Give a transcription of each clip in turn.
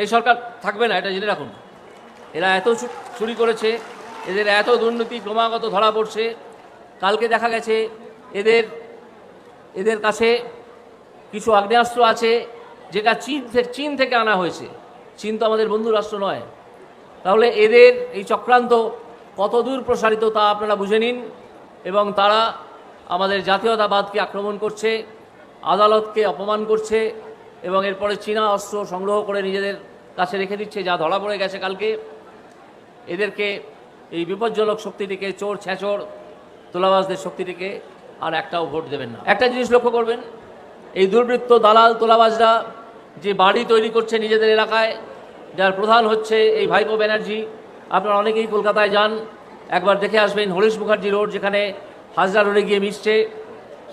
এই সরকার থাকবে না, এটা জেনে রাখুন। এরা এত চুরি করেছে, এদের এত দুর্নীতি, ক্রমাগত ধরা পড়ছে। কালকে দেখা গেছে, এদের এদের কাছে কিছু আগ্নেয়াস্ত্র আছে, যেটা চীন থেকে চীন থেকে আনা হয়েছে। চীন তো আমাদের বন্ধু রাষ্ট্র নয়। তাহলে এদের এই চক্রান্ত কত দূর প্রসারিত তা আপনারা বুঝে নিন এবং তারা আমাদের জাতীয়তাবাদকে আক্রমণ করছে, আদালতকে অপমান করছে এবং এরপরে চীনা অস্ত্র সংগ্রহ করে নিজেদের কাছে রেখে দিচ্ছে, যা ধরা পড়ে গেছে কালকে। এদেরকে এই বিপজ্জনক শক্তিটিকে, চোর ছ্যাঁচোর তোলাবাজদের শক্তিটিকে আর একটাও ভোট দেবেন না। একটা জিনিস লক্ষ্য করবেন, এই দুর্বৃত্ত দালাল তোলাবাজরা যে বাড়ি তৈরি করছে নিজেদের এলাকায়, যার প্রধান হচ্ছে এই ভাইপো ব্যানার্জি। আপনারা অনেকেই কলকাতায় যান, একবার দেখে আসবেন হরিশ মুখার্জি রোড, যেখানে হাজরা রোডে গিয়ে মিশছে,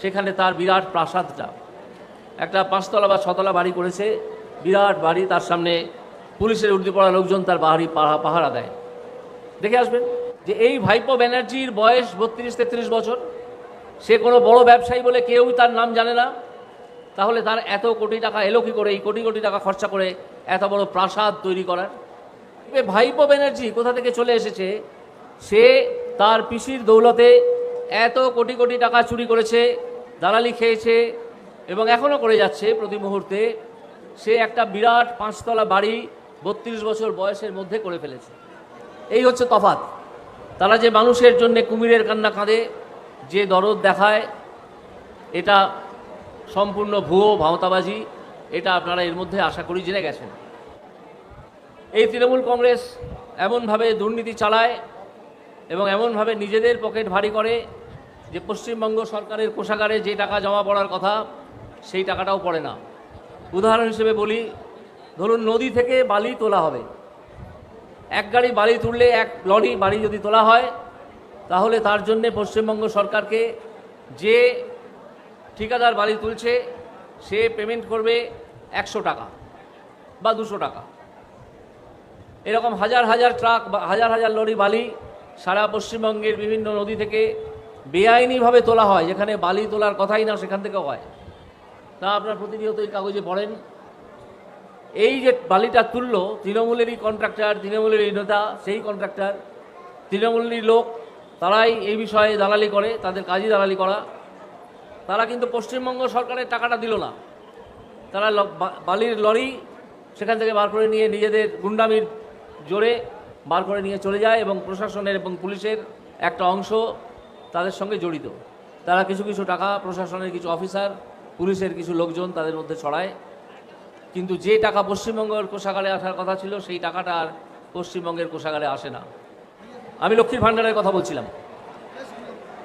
সেখানে তার বিরাট প্রাসাদটা। একটা পাঁচতলা বা ছতলা বাড়ি করেছে, বিরাট বাড়ি, তার সামনে পুলিশের উর্দি পড়া লোকজন তার বাহারি পাহা- পাহারা দেয়। দেখে আসবেন যে এই ভাইপো ব্যানার্জির বয়স বত্রিশ, তেত্রিশ বছর। সে কোনো বড় ব্যবসায়ী বলে কেউই তার নাম জানে না। তাহলে তার এত কোটি টাকা এলো কি করে? এই কোটি কোটি টাকা খরচা করে এত বড় প্রাসাদ তৈরি করার? ভাইপো ব্যানার্জি কোথা থেকে চলে এসেছে? সে তার পিসির দৌলতে এত কোটি কোটি টাকা চুরি করেছে, দালালি খেয়েছে এবং এখনও করে যাচ্ছে প্রতি মুহূর্তে। সে একটা বিরাট পাঁচতলা বাড়ি বত্রিশ বছর বয়সের মধ্যে করে ফেলেছে। এই হচ্ছে তফাৎ। তারা যে মানুষের জন্য কুমিরের কান্না কাঁদে, যে দরদ দেখায়, এটা সম্পূর্ণ ভুয়ো ভাওতাবাজি, এটা আপনারা এর মধ্যে আশা করি জেনে গেছেন। এই তৃণমূল কংগ্রেস এমনভাবে দুর্নীতি চালায় এবং এমনভাবে নিজেদের পকেট ভারী করে যে পশ্চিমবঙ্গ সরকারের কোষাগারে যে টাকা জমা পড়ার কথা সেই টাকাটাও পড়ে না। উদাহরণ হিসেবে বলি, ধরুন নদী থেকে বালি তোলা হবে। এক গাড়ি বালি তুললে এক লরি বালি যদি তোলা হয়, তাহলে তার জন্যে পশ্চিমবঙ্গ সরকারকে যে ঠিকাদার বালি তুলছে, সে পেমেন্ট করবে একশো টাকা বা দুশো টাকা। এরকম হাজার হাজার ট্রাক বা হাজার হাজার লরি বালি সারা পশ্চিমবঙ্গের বিভিন্ন নদী থেকে বেআইনিভাবে তোলা হয়, যেখানে বালি তোলার কথাই না সেখান থেকেও হয়। তা আপনার প্রতিনিয়ত এই কাগজে পড়েন। এই যে বালিটা তুললো, তৃণমূলেরই কন্ট্রাক্টর তৃণমূলেরই নেতা, সেই কন্ট্রাক্টর তৃণমূলেরই লোক, তারাই এই বিষয়ে দালালি করে, তাদের কাজই দালালি করা। তারা কিন্তু পশ্চিমবঙ্গ সরকারের টাকাটা দিল না। তারা বালির লরি সেখান থেকে বার করে নিয়ে নিজেদের গুন্ডামির জোরে বার করে নিয়ে চলে যায় এবং প্রশাসনের এবং পুলিশের একটা অংশ তাদের সঙ্গে জড়িত। তারা কিছু কিছু টাকা প্রশাসনের কিছু অফিসার পুলিশের কিছু লোকজন তাদের মধ্যে ছড়ায়। কিন্তু যে টাকা পশ্চিমবঙ্গের কোষাগারে আসার কথা ছিল, সেই টাকাটা আর পশ্চিমবঙ্গের কোষাগারে আসে না। আমি লক্ষ্মীর ভাণ্ডারের কথা বলছিলাম।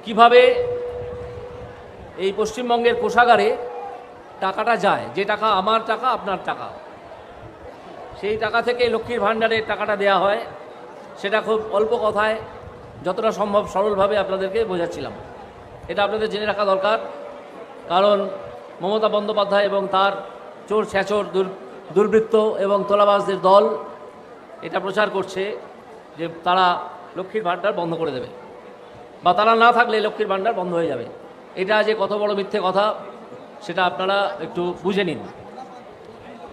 কীভাবে এই পশ্চিমবঙ্গের কোষাগারে টাকাটা যায়? যে টাকা আমার টাকা, আপনার টাকা। সেই টাকা থেকে লক্ষ্মীর ভাণ্ডারের টাকাটা দেয়া হয়। সেটা খুব অল্প কথায়, যতটা সম্ভব সরলভাবে আপনাদেরকে বোঝাচ্ছিলাম। এটা আপনাদের জেনে রাখা দরকার। কারণ মমতা বন্দ্যোপাধ্যায় এবং তার চোর ছ্যাচোর দুর্বৃত্ত এবং তোলাবাজদের দল এটা প্রচার করছে যে তারা লক্ষ্মীর ভাণ্ডার বন্ধ করে দেবে। বা তারা না থাকলে লক্ষ্মীর ভাণ্ডার বন্ধ হয়ে যাবে। এটা যে কত বড় মিথ্যে কথা, সেটা আপনারা একটু বুঝে নিন।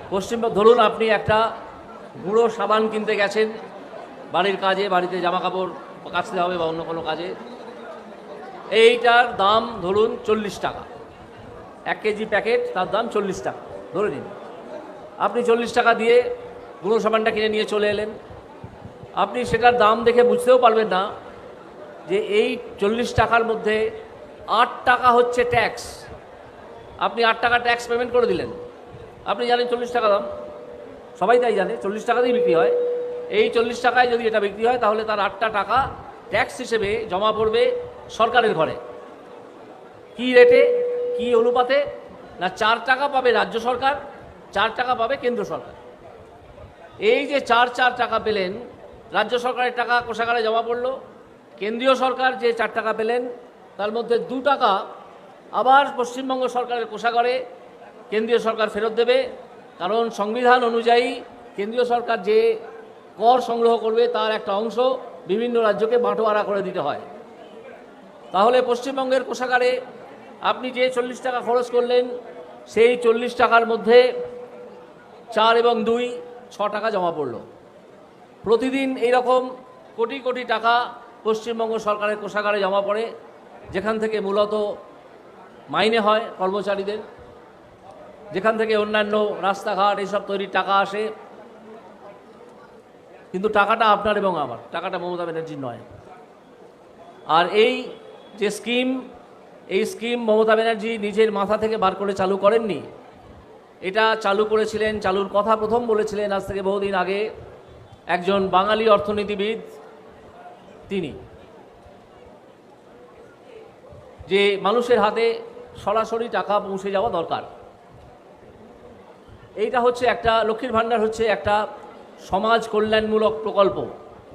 পশ্চিমবঙ্গ ধরুন আপনি একটা গুঁড়ো সাবান কিনতে গেছেন, বাড়ির কাজে, বাড়িতে জামা কাপড় কাচতে হবে বা অন্য কোনো কাজে। এইটার দাম ধরুন চল্লিশ টাকা। এক কেজি প্যাকেট, তার দাম চল্লিশ টাকা। ধরে নিন। আপনি চল্লিশ টাকা দিয়ে গুঁড়ো সাবানটা কিনে নিয়ে চলে এলেন। আপনি সেটার দাম দেখে বুঝতেও পারবেন না যে এই চল্লিশ টাকার মধ্যে আট টাকা হচ্ছে ট্যাক্স। আপনি আট টাকা ট্যাক্স পেমেন্ট করে দিলেন। আপনি জানেন চল্লিশ টাকা দাম? সবাই তাই জানে, চল্লিশ টাকা টাকাতেই বিক্রি হয়। এই চল্লিশ টাকায় যদি এটা বিক্রি হয়, তাহলে তার আটটা টাকা ট্যাক্স হিসেবে জমা পড়বে সরকারের ঘরে। কি রেটে? কি অনুপাতে না চার টাকা পাবে রাজ্য সরকার, চার টাকা পাবে কেন্দ্র সরকার? এই যে চার চার টাকা পেলেন, রাজ্য সরকারের টাকা কোষাগারে জমা পড়ল, কেন্দ্রীয় সরকার যে চার টাকা পেলেন, তার মধ্যে দু টাকা আবার পশ্চিমবঙ্গ সরকারের কোষাগারে কেন্দ্রীয় সরকার ফেরত দেবে। কারণ সংবিধান অনুযায়ী কেন্দ্রীয় সরকার যে কর সংগ্রহ করবে, তার একটা অংশ বিভিন্ন রাজ্যকে বাঁটোয়ারা করে দিতে হয়। তাহলে পশ্চিমবঙ্গের কোষাগারে আপনি যে চল্লিশ টাকা খরচ করলেন, সেই চল্লিশ টাকার মধ্যে চার এবং দুই ছ টাকা জমা পড়ল। প্রতিদিন এইরকম কোটি কোটি টাকা পশ্চিমবঙ্গ সরকারের কোষাগারে জমা পড়ে, যেখান থেকে মূলত মাইনে হয় কর্মচারীদের, যেখান থেকে অন্যান্য রাস্তাঘাট এইসব তৈরির টাকা আসে। কিন্তু টাকাটা আপনার এবং আমার, টাকাটা মমতা ব্যানার্জির নয়। আর এই যে স্কিম এই স্কিম মমতা ব্যানার্জি নিজের মাথা থেকে বার করে চালু করেননি। এটা চালু করেছিলেন, চালুর কথা প্রথম বলেছিলেন আজ থেকে বহুদিন আগে একজন বাঙালি অর্থনীতিবিদ তিনি। যে মানুষের হাতে সরাসরি টাকা পৌঁছে যাওয়া দরকার। এইটা হচ্ছে একটা, লক্ষ্মীর ভাণ্ডার হচ্ছে একটা সমাজ কল্যাণমূলক প্রকল্প।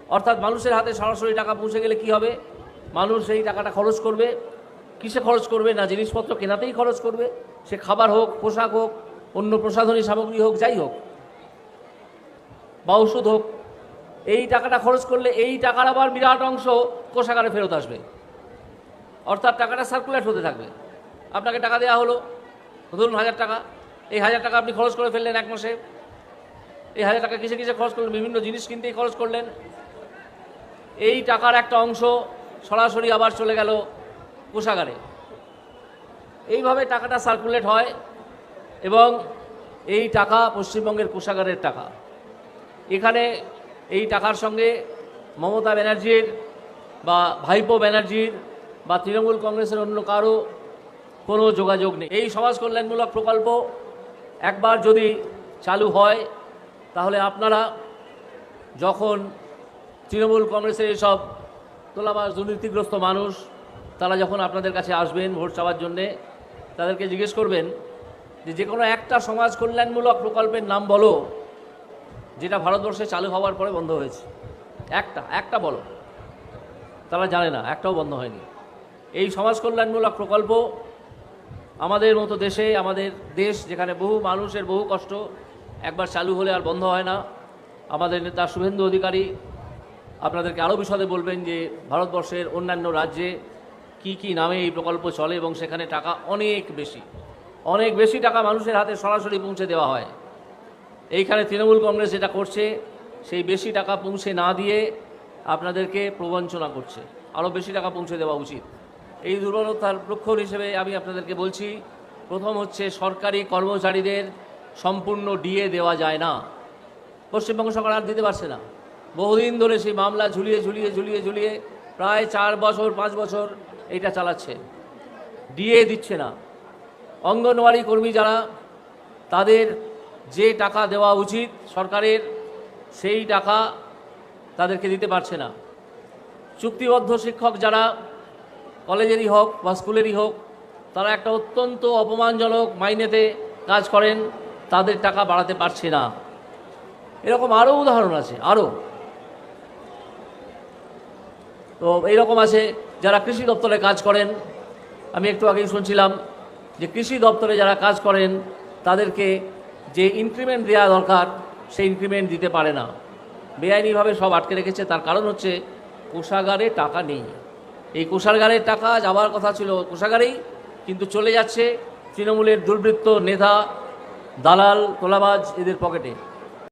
অর্থাৎ মানুষের হাতে সরাসরি টাকা পৌঁছে গেলে কি হবে? মানুষ এই টাকাটা খরচ করবে। কিসে খরচ করবে? না জিনিসপত্র কেনাতেই খরচ করবে। সে খাবার হোক, পোশাক হোক, অন্য প্রসাধনী সামগ্রী হোক, যাই হোক। বা ওষুধ হোক। এই টাকাটা খরচ করলে এই টাকার আবার বিরাট অংশ কোষাগারে ফেরত আসবে। অর্থাৎ টাকাটা সার্কুলেট হতে থাকবে। আপনাকে টাকা দেওয়া হলো। ধরুন হাজার টাকা। এই হাজার টাকা আপনি খরচ করে ফেললেন এক মাসে। এই হাজার টাকা কিসে কিসে খরচ করলেন? বিভিন্ন জিনিস কিনতেই খরচ করলেন। এই টাকার একটা অংশ সরাসরি আবার চলে গেল কোষাগারে। এইভাবে টাকাটা সার্কুলেট হয় এবং এই টাকা পশ্চিমবঙ্গের কোষাগারের টাকা। এখানে এই টাকার সঙ্গে মমতা ব্যানার্জির বা ভাইপো ব্যানার্জির বা তৃণমূল কংগ্রেসের অন্য কারও কোনো যোগাযোগ নেই। এই সমাজ কল্যাণমূলক প্রকল্প একবার যদি চালু হয়, তাহলে আপনারা যখন তৃণমূল কংগ্রেসের এসব তোলাবাস দুর্নীতিগ্রস্ত মানুষ তারা যখন আপনাদের কাছে আসবেন ভোট চাওয়ার জন্যে, তাদেরকে জিজ্ঞেস করবেন যে যে কোনো একটা সমাজ কল্যাণমূলক প্রকল্পের নাম বলো, যেটা ভারতবর্ষে চালু হওয়ার পরে বন্ধ হয়েছে। একটা একটা বলো। তারা জানে না, একটাও বন্ধ হয়নি। এই সমাজ কল্যাণমূলক প্রকল্প আমাদের মতো দেশে, আমাদের দেশ যেখানে বহু মানুষের বহু কষ্ট একবার চালু হলে আর বন্ধ হয় না। আমাদের নেতা শুভেন্দু অধিকারী আপনাদেরকে আরও বিশদে বলবেন যে ভারতবর্ষের অন্যান্য রাজ্যে কি কি নামে এই প্রকল্প চলে এবং সেখানে টাকা অনেক বেশি। অনেক বেশি টাকা মানুষের হাতে সরাসরি পৌঁছে দেওয়া হয়। এইখানে তৃণমূল কংগ্রেস যেটা করছে, সেই বেশি টাকা পৌঁছে না দিয়ে আপনাদেরকে প্রবঞ্চনা করছে। আরও বেশি টাকা পৌঁছে দেওয়া উচিত। এই দুর্বলতার লক্ষণ হিসেবে আমি আপনাদেরকে বলছি, প্রথম হচ্ছে সরকারি কর্মচারীদের সম্পূর্ণ ডিএ দেওয়া যায় না। পশ্চিমবঙ্গ সরকার আর দিতে পারছে না। বহুদিন ধরে সেই মামলা ঝুলিয়ে ঝুলিয়ে ঝুলিয়ে ঝুলিয়ে প্রায় চার বছর, পাঁচ বছর এটা চালাচ্ছে। ডিএ দিচ্ছে না। অঙ্গনওয়াড়ি কর্মী যারা, তাদের যে টাকা দেওয়া উচিত সরকারের, সেই টাকা তাদেরকে দিতে পারছে না। চুক্তিবদ্ধ শিক্ষক যারা, কলেজেরই হোক বা স্কুলেরই হোক, তারা একটা অত্যন্ত অপমানজনক মাইনেতে কাজ করেন, তাদের টাকা বাড়াতে পারছে না। এরকম আরও উদাহরণ আছে আরও তো এইরকম আছে যারা কৃষি দপ্তরে কাজ করেন, আমি একটু আগেই শুনছিলাম যে কৃষি দপ্তরে যারা কাজ করেন, তাদেরকে যে ইনক্রিমেন্ট দেওয়া দরকার, সেই ইনক্রিমেন্ট দিতে পারে না। বেআইনিভাবে সব আটকে রেখেছে, তার কারণ হচ্ছে কোষাগারে টাকা নেই। এই কোষাগারের টাকা যাওয়ার কথা ছিল কোষাগারেই, কিন্তু চলে যাচ্ছে তৃণমূলের দুর্বৃত্ত নেতা, দালাল, তোলাবাজ এদের পকেটে।